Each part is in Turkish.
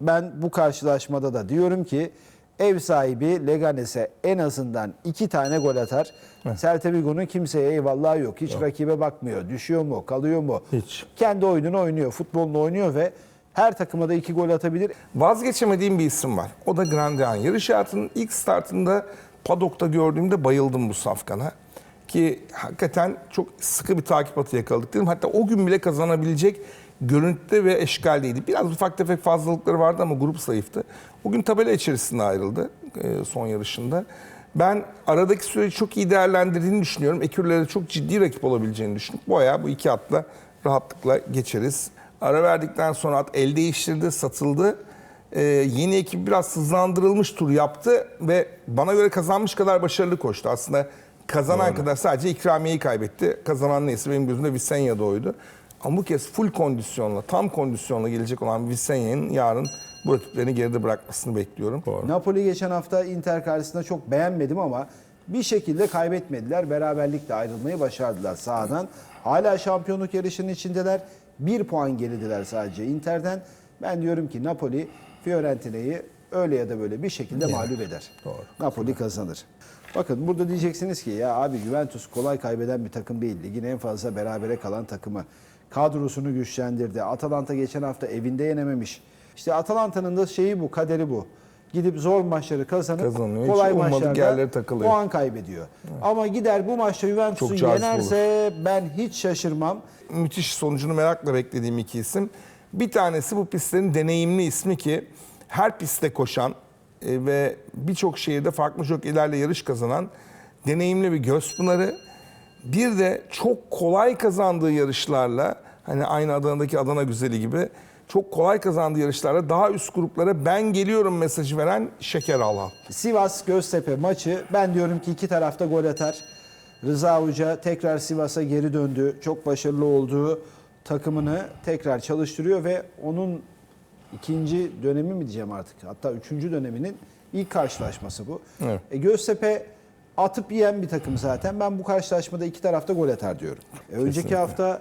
Ben bu karşılaşmada da diyorum ki ev sahibi Leganes'e en azından iki tane gol atar. Celta Vigo'nun kimseye eyvallah yok. Hiç rakibe bakmıyor. Düşüyor mu? Kalıyor mu? Hiç. Kendi oyununu oynuyor. Futbolunu oynuyor ve her takıma da iki gol atabilir. Vazgeçemediğim bir isim var. O da Grandian. Yarış hayatının ilk startında Padok'ta gördüğümde bayıldım bu safkana. Ki hakikaten çok sıkı bir takip atı yakaladık dedim. Hatta o gün bile kazanabilecek görüntüde ve eşkaldeydi. Biraz ufak tefek fazlalıkları vardı ama grup zayıftı. O gün tabela içerisinde ayrıldı e, son yarışında. Ben aradaki süreci çok iyi değerlendirdiğini düşünüyorum. Ekürlere çok ciddi rakip olabileceğini düşünüyorum. Bu ayağı bu iki atla rahatlıkla geçeriz. Ara verdikten sonra at el değiştirdi, satıldı. Ee, yeni ekip biraz hızlandırılmış tur yaptı ve bana göre kazanmış kadar başarılı koştu. Aslında kazanan kadar sadece ikramiyeyi kaybetti. Kazanan neyse benim gözümde Visenya'da oydu. Ama bu kez full kondisyonla, tam kondisyonla gelecek olan Visenya'nın yarın bu rakiplerini geride bırakmasını bekliyorum. Napoli geçen hafta Inter karşısında çok beğenmedim ama bir şekilde kaybetmediler. Beraberlikle ayrılmayı başardılar sahadan. Hala şampiyonluk yarışının içindeler. Bir puan geridiler sadece Inter'den. Ben diyorum ki Napoli Fiorentina'yı öyle ya da böyle bir şekilde mağlup eder. Napoli kazanır. Bakın burada diyeceksiniz ki ya abi Juventus kolay kaybeden bir takım değil. Ligin en fazla berabere kalan takımı. Kadrosunu güçlendirdi. Atalanta geçen hafta evinde yenememiş. İşte Atalanta'nın da şeyi bu, kaderi bu. Gidip zor maçları kazanıp Kazanıyor. Kolay maçlarda takılıyor. puan kaybediyor. Ama gider bu maçta Juventus'u yenerse ben hiç şaşırmam. müthiş sonucunu merakla beklediğim iki isim. Bir tanesi bu pistlerin deneyimli ismi ki her pistte koşan e, ve birçok şehirde farklı jockeylerle yarış kazanan deneyimli bir Gözpınar'ı. Bir de çok kolay kazandığı yarışlarla hani aynı Adana'daki Adana Güzeli gibi çok kolay kazandığı yarışlarla daha üst gruplara ben geliyorum mesajı veren Şeker Alhan. Sivas Göztepe maçı ben diyorum ki iki tarafta gol atar. Rıza Hoca tekrar Sivas'a geri döndü. Çok başarılı olduğu takımını tekrar çalıştırıyor ve onun ikinci dönemi mi diyeceğim artık. Hatta üçüncü döneminin ilk karşılaşması bu. Evet. E, Göztepe atıp yiyen bir takım zaten. Ben bu karşılaşmada iki tarafta gol atar diyorum. E, önceki Kesinlikle. hafta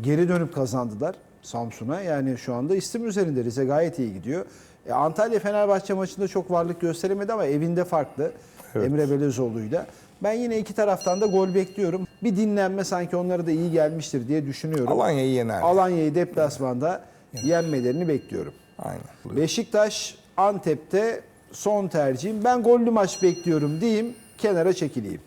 geri dönüp kazandılar Samsun'a. Yani şu anda istim üzerinde Rize gayet iyi gidiyor. E, Antalya Fenerbahçe maçında çok varlık gösteremedi ama evinde farklı. Evet. Emre Belözoğlu'yla. Ben yine iki taraftan da gol bekliyorum. Bir dinlenme sanki onlara da iyi gelmiştir diye düşünüyorum. Alanya'yı yener. Alanya'yı deplasmanda yenmelerini bekliyorum. Aynen. Beşiktaş Antep'te son tercihim. Ben gollü maç bekliyorum diyeyim, kenara çekileyim.